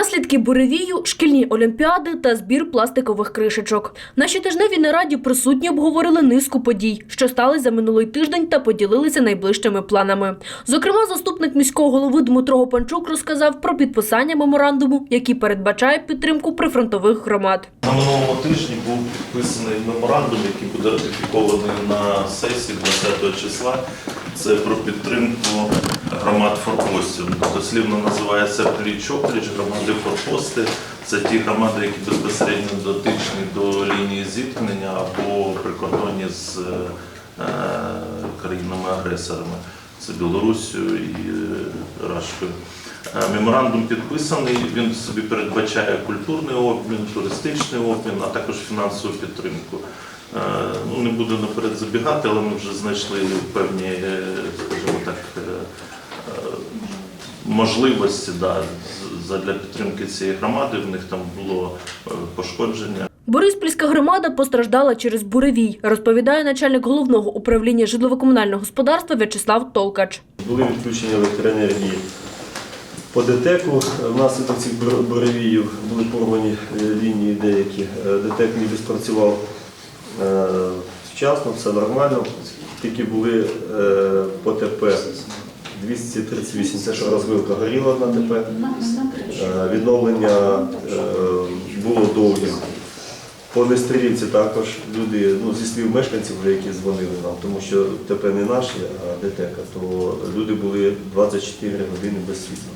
Наслідки буревію, шкільні олімпіади та збір пластикових кришечок. На щотижневій нараді присутні обговорили низку подій, що стали за минулий тиждень та поділилися найближчими планами. Зокрема, заступник міського голови Дмитро Гопанчук розказав про підписання меморандуму, який передбачає підтримку прифронтових громад. На минулому тижні був підписаний меморандум, який буде ратифікований на сесії 20 числа. Це про підтримку громад форпостів. Дослівно називається пліч-опліч громади форпости. Це ті громади, які безпосередньо дотичні до лінії зіткнення або прикордонні з е, країнами-агресорами. Це Білоруссю і е, Рашкою. Е, Меморандум підписаний, він собі передбачає культурний обмін, туристичний обмін, а також фінансову підтримку. Е, Ну, не буду наперед забігати, але ми вже знайшли певні, е, скажімо так, е, можливості да, для підтримки цієї громади. В них там було пошкодження. Бориспільська громада постраждала через буревій, розповідає начальник головного управління житлово-комунального господарства В'ячеслав Толкач. Були відключення електроенергії по ДТЕКу. Внаслідок цих бур- буревіїв були порвані лінії деякі. ДТЕК не відпрацював е, вчасно, все нормально. Тільки були е, по ТП 238, це що розвилка горіла на ТП. Е, Відновлення е, було довгим. По Нестерівці також люди, ну, зі слів мешканців, які дзвонили нам, тому що ТП не наші, а ДТК, то люди були 24 години без світла.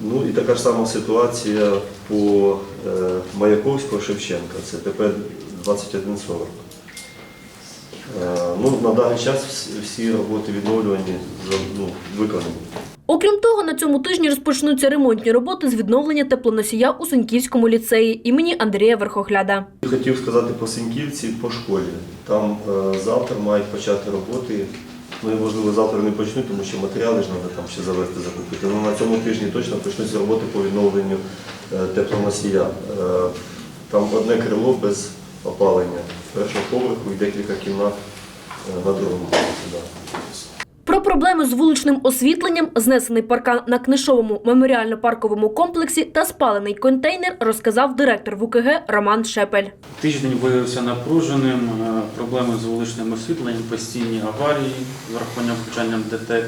Ну і така ж сама ситуація по е, Маяковського Шевченка, це ТП 2140. Е, ну, на даний час всі- роботи відновлювані, ну, виконані. Окрім того, на цьому тижні розпочнуться ремонтні роботи з відновлення теплоносія у Соньківському ліцеї імені Андрія Верхогляда. Хотів сказати по Синьківці, по школі. Там е, завтра мають почати роботи. Ну і можливо завтра не почнуть, тому що матеріали ж треба там ще завести закупити. Ну на цьому тижні точно почнуться роботи по відновленню е, теплоносія. Там одне крило без опалення першого поверху і декілька кімнат е, на другому поверсі. Про проблеми з вуличним освітленням, знесений паркан на книжовому меморіально-парковому комплексі та спалений контейнер розказав директор ВУКГ Роман Шепель. Тиждень виявився напруженим, е, проблеми з вуличним освітленням, постійні аварії з врахуванням включанням ДТЕК.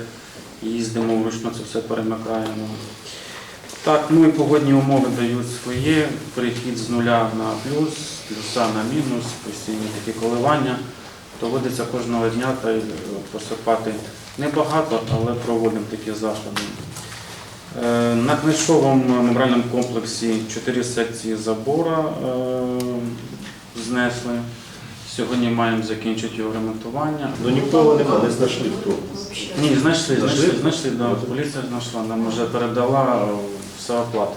Їздимо вручну, це все перемикаємо. Так, ну і погодні умови дають своє. Перехід з нуля на плюс, плюса на мінус, постійні такі коливання. Доводиться кожного дня та е, посипати небагато, але проводимо такі заходи. Е, На книжковому меморіальному комплексі чотири секції забора е, знесли. Сьогодні маємо закінчити його ремонтування. Ну нікого немає, не знайшли хто. Ні, знайшли, Знайшли? знайшли, да. Поліція знайшла, нам вже передала все оплати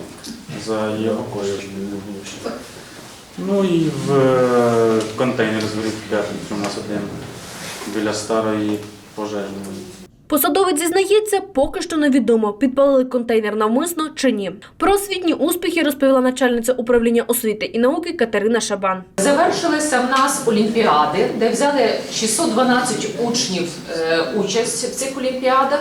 за його кошти. Ну і в е, контейнер з в п'ятницю у нас один біля старої пожежної. Посадовець зізнається, поки що невідомо, підпалили контейнер навмисно чи ні. Про освітні успіхи розповіла начальниця управління освіти і науки Катерина Шабан. Завершилися в нас олімпіади, де взяли 612 учнів е, участь в цих олімпіадах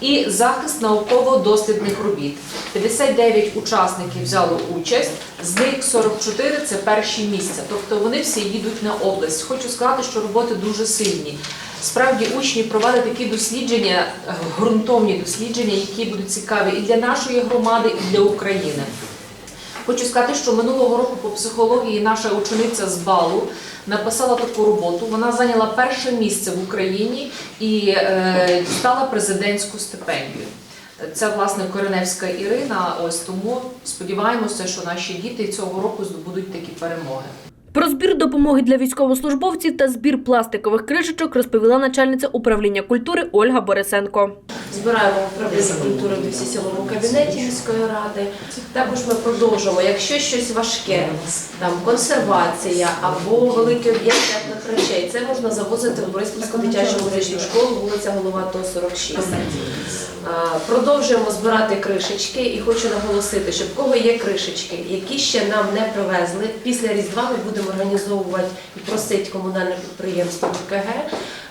і захист науково-дослідних робіт. 59 учасників взяло участь, з них 44 – це перші місця. Тобто вони всі їдуть на область. Хочу сказати, що роботи дуже сильні. Справді учні проводять такі дослідження, е, ґрунтовні дослідження, які будуть цікаві і для нашої громади, і для України. Хочу сказати, що минулого року по психології наша учениця з балу написала таку роботу. Вона зайняла перше місце в Україні і е, дістала президентську стипендію. Це власне Кореневська Ірина. Ось тому сподіваємося, що наші діти цього року здобудуть такі перемоги. Про збір допомоги для військовослужбовців та збір пластикових кришечок розповіла начальниця управління культури Ольга Борисенко. Збираємо управління культури в 207 кабінеті міської ради. Також ми продовжуємо, якщо щось важке, там консервація або великий об'єкт теплих речей, це можна завозити в Бориспільську дитячу музичну школу, вулиця Головатого, 46. А, Продовжуємо збирати кришечки і хочу наголосити, що в кого є кришечки, які ще нам не привезли, після Різдва ми будемо організовувати і просити комунальне підприємство ВКГ,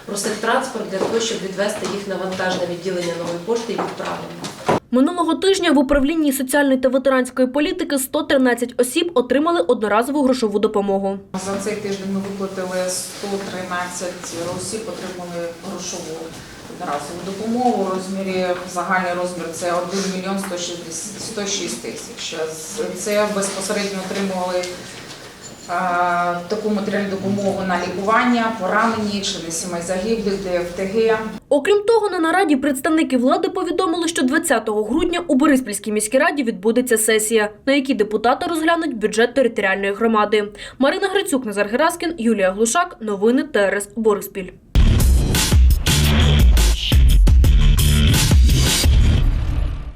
просити транспорт для того, щоб відвести їх на вантажне відділення нової пошти і відправити. Минулого тижня в управлінні соціальної та ветеранської політики 113 осіб отримали одноразову грошову допомогу. За цей тиждень ми виплатили 113 осіб, отримали грошову одноразову допомогу. У розмірі загальний розмір це 1 мільйон 160 106 тисяч. Це безпосередньо отримували таку матеріальну допомогу на лікування, поранені, члени сімей загиблих, ДФТГ. Окрім того, на нараді представники влади повідомили, що 20 грудня у Бориспільській міській раді відбудеться сесія, на якій депутати розглянуть бюджет територіальної громади. Марина Грицюк, Назар Гераскін, Юлія Глушак. Новини ТРС Бориспіль.